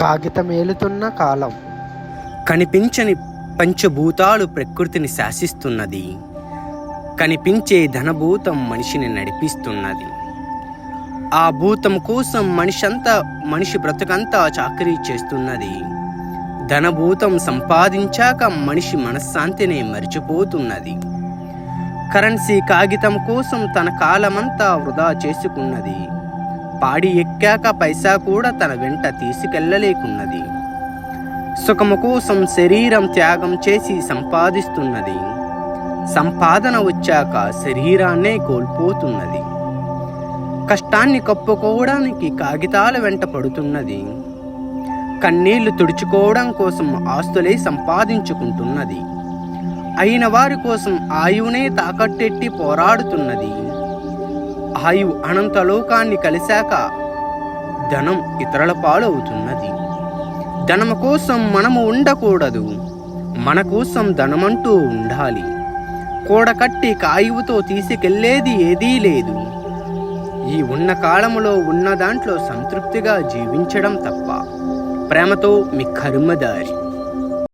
కాగితమేలుతున్న కాలం. కనిపించని పంచభూతాలు ప్రకృతిని శాసిస్తున్నది. కనిపించే ధనభూతం మనిషిని నడిపిస్తున్నది. ఆ భూతం కోసం మనిషంతా మనిషి బ్రతుకంతా చాకరీ చేస్తున్నది. ధనభూతం సంపాదించాక మనిషి మనశ్శాంతిని మరిచిపోతున్నది. కరెన్సీ కాగితం కోసం తన కాలమంతా వృధా చేసుకున్నది. పాడి ఎక్కాక పైసా కూడా తన వెంట తీసుకెళ్ళలేకున్నది సుఖము కోసం శరీరం త్యాగం చేసి సంపాదిస్తున్నది. సంపాదన వచ్చాక శరీరాన్నే కోల్పోతున్నది. కష్టాన్ని కప్పుకోవడానికి కాగితాల వెంట పడుతున్నది. కన్నీళ్ళు తుడుచుకోవడం కోసం ఆస్తులే సంపాదించుకుంటున్నది. అయిన వారి కోసం ఆయువునే తాకట్టెట్టి పోరాడుతున్నది. ఆయువు అనంత లోకాన్ని కలిశాక ధనం ఇతరుల పాలవుతున్నది. ధనము కోసం మనము ఉండకూడదు. మన కోసం ధనమంటూ ఉండాలి. కూడకట్టి కాయువుతో తీసుకెళ్ళేది ఏదీ లేదు. ఈ ఉన్న కాలములో ఉన్న దాంట్లో సంతృప్తిగా జీవించడం తప్ప ప్రేమతో మీ కర్మదారి